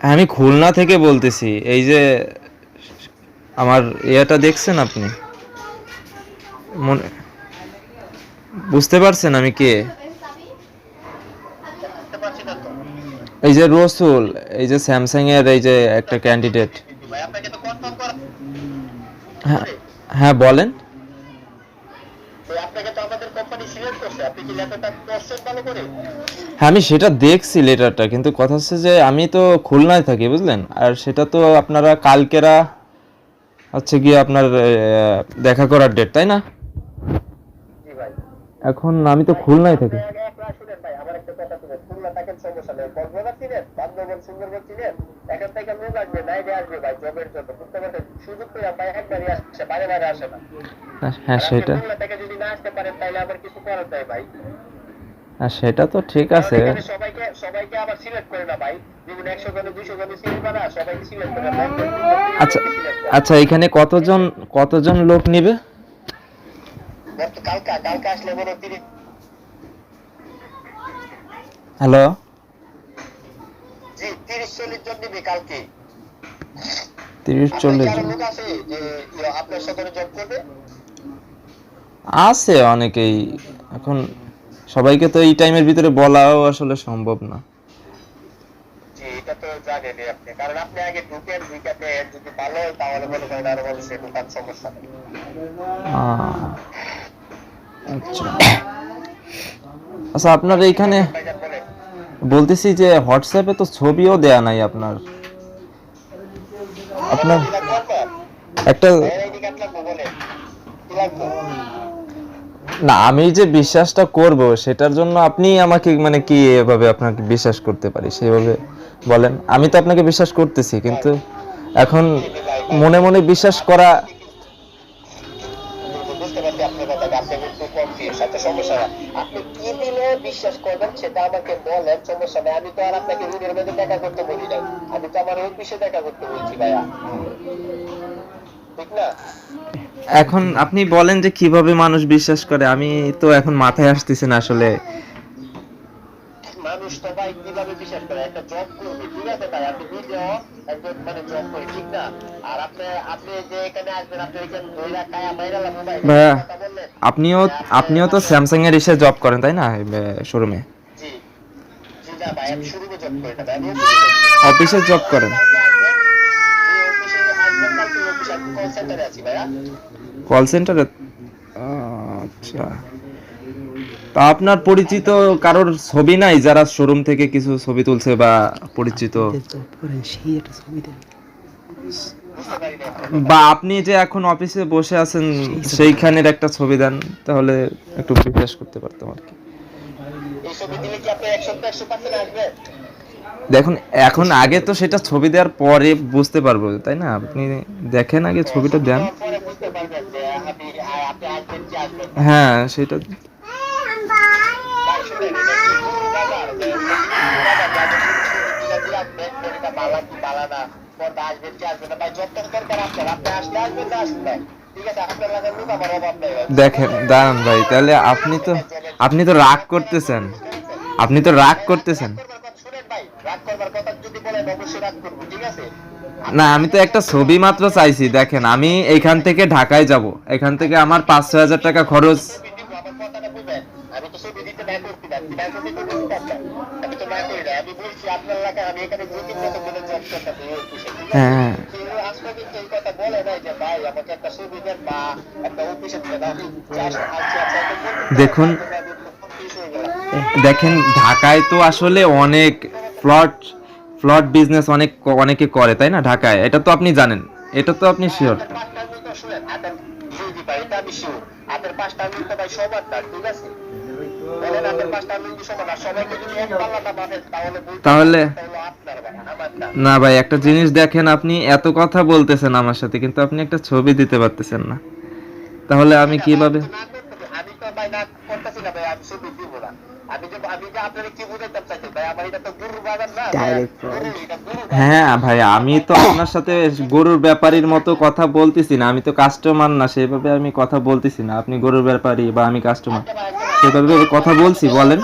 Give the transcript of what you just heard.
আমি খুলনা থেকে বলতেছি, এই যে আমার ইয়েটা দেখছেন আপনি? মনে বুঝতে পারছেন আমি কে? এই যে রসুল, এই যে স্যামসাং এর এই যে একটা ক্যান্ডিডেট হ্যাঁ হ্যাঁ বলেন তো আপনাকে তো আমাদের কোম্পানি সিলেক্ট করছে? আপনি কি লেটারটা পড়ছেন ভালো করে? হ্যাঁ আমি সেটা দেখছি লেটারটা কিন্তু কথা হচ্ছে যে আমি তো খুলনায় থাকি বুঝলেন? আর সেটা তো আপনারা কালকেরা হচ্ছে গিয়ে আপনার দেখা করার ডেট তাই না? এখন আমি তো খুলনায় থাকি আপনি আগে একলা শুনেন ভাই আমার একটা কথা শুনেন খুলনা থাকেন সমস্যা নেই কক্সবাজার ছিলেন বান্দরবন সুন্দরবন ছিলেন এখান থেকে লোক আসবে নাইডে আসবে ভাই জবের জন্য। বুঝতে পারছেন? সুযোগ করে ভাই একবারই আসছে বাইরে বাইরে আসে না। হ্যাঁ, সেটা থেকে যদি না আসতে পারেন তাহলে আবার কিছু করার ভাই। সেটা তো ঠিক আছে। সবাইকে সবাইকে আবার সিলেক্ট করে না ভাই। যেমন একশো জনে দুশো জনে সিলেক্ট করা সবাইকে সিলেক্ট করে আচ্ছা আচ্ছা এখানে কতজন কতজন লোক নিবে? কালকা কালকা আসলে বলো তিরিশ হ্যালো? জি তিরিশ চল্লিশ জন নিবে কালকে। তিরিশ চল্লিশ জন। লোক আছে যে ইয়ে আপনার সাথে জব করবে? আছে অনেকেই। এখন সবাইকে তো এই টাইমের ভিতরে বলাও আসলে সম্ভব না। এটা তো জানেনই আপনি। কারণ আপনি আগে ঢুকেন ঢুকাতে যদি ভালো হয় তাহলে মনে করেন আরও বলে সে ঢুকার সমস্যা নেই। আচ্ছা। আচ্ছা আপনার এইখানে বলতেছি যে হোয়াটসঅ্যাপে তো ছবিও দেয়া নাই আপনার। আপনার একটা না, আমি যে বিশ্বাসটা করব, সেটার জন্য আপনি আমাকে মানে কি এভাবে আপনাকে বিশ্বাস করতে পারি, সেভাবে বলেন। আমি তো আপনাকে বিশ্বাস করতেছি, কিন্তু এখন মনে মনে বিশ্বাস করা বুঝতে পারছি আপনার কথা আপনি কনফিউজ আচ্ছা সমস্যা না আপনি কি দিলে বিশ্বাস করবেন সেটা আমাকে বলেন সমস্যা নেই আমি তো আর আপনাকে রুমের মধ্যে দেখা করতে বলি নাই। আমি তো আমার অফিসে দেখা করতে বলছি ভাইয়া। ঠিক না? এখন আপনি বলেন যে কীভাবে মানুষ বিশ্বাস করে আমি তো এখন মাথায় আসতেছে না আসলে। মানুষ তো ভাই কীভাবে বিশ্বাস করে? একটা জব একজন মানে জব করে ঠিক না? আর আপনি আপনি যে এখানে আসবেন আপনি এখানে ধইরা কায়া মাইরা লাগবে ভাই আপনিও আপনিও তো স্যামসাং এর এসে জব করেন তাই না শোরুমে জি জি না ভাই আমি জব করি না ভাই আমি অফিসে জব করেন? কল সেন্টারে আছি ভাইয়া। কল সেন্টারে আচ্ছা। তা আপনার পরিচিত কারোর ছবি নাই? যারা শোরুম থেকে কিছু ছবি তুলছে বা পরিচিত? বা আপনি যে এখন অফিসে বসে আছেন, সেইখানের একটা ছবি দেন, তাহলে একটু বিশ্বাস করতে পারতাম আর কি। দেখুন, এখন আগে তো সেটা ছবি দেওয়ার পরে বুঝতে পারব, তাই না? আপনি দেখেন আগে ছবিটা দেন। হ্যাঁ বুঝতে পারবেন যে আপনি আপনি আসবেন কি আসবেন না। হ্যাঁ সেটা ভাই শুনেন এটা কি গরুর বাজার যে গরুর বাজার যাদের ছবি তুলে দিয়ে ছবিটা কি না পর্দা আসবেন কি আসবেন না? ভাই যত দরকার আপনার আপনি আসলে আসবেন না আসবেন না ভাই। দেখেন দাঁড়ান ভাই তাহলে আপনি তো আপনি তো রাগ করতেছেন। আপনি তো রাগ করতেছেন। না আমি তো একটা ছবি মাত্র চাইছি দেখেন আমি এখান থেকে ঢাকায় যাব। এখান থেকে আমার পাঁচ ছয় হাজার টাকা খরচ ছবি দিব আমার কথাটা বুঝেন আমি তো ছবি দিতে না করতে পারছি না ছবি তো বলতে পারতাম আমি তো না করি না আমি বলছি আপনার এলাকায় আমি এখানে দুদিন মতো করে জব করতে হ্যাঁ কেউ আজকে কিন্তু এই কথা বলে নাই যে ভাই আমাকে একটা ছবি দেন বা একটা অফিসে দেন আমি চারশো আছি আচ্ছা দেখুন হয়ে। দেখেন ঢাকায় তো আসলে অনেক প্লট প্লট বিজনেস অনেক অনেকে করে তাই না ঢাকায় এটা তো আপনি জানেন এটা তো আপনি শিওর হাতের পাঁচটা আঙুল তো ভাই, সবার না, ঠিক আছে? তাহলে না। ভাই একটা জিনিস দেখেন আপনি এত কথা বলতেছেন আমার সাথে কিন্তু আপনি একটা ছবি দিতে পারতেছেন না তাহলে আমি কীভাবে আমি তো না করতেছি, আমি তো ভাই না করতেছি না ভাই, আমি ছবি দিব না। আমি যে আমি যে আপনাকে কি বুঝাইতে চাইছি ভাই আমার এটা তো গরুর বাগান না ভাই, গরু, এটা গরুর বাগান। হ্যাঁ ভাই আমি তো আপনার সাথে গরুর ব্যাপারীর মতো কথা বলতেছি না আমি তো কাস্টমার না সেভাবে আমি কথা বলতেছি না আপনি গরুর ব্যাপারী বা আমি কাস্টমার ভাই। সেভাবে কথা বলছি বলেন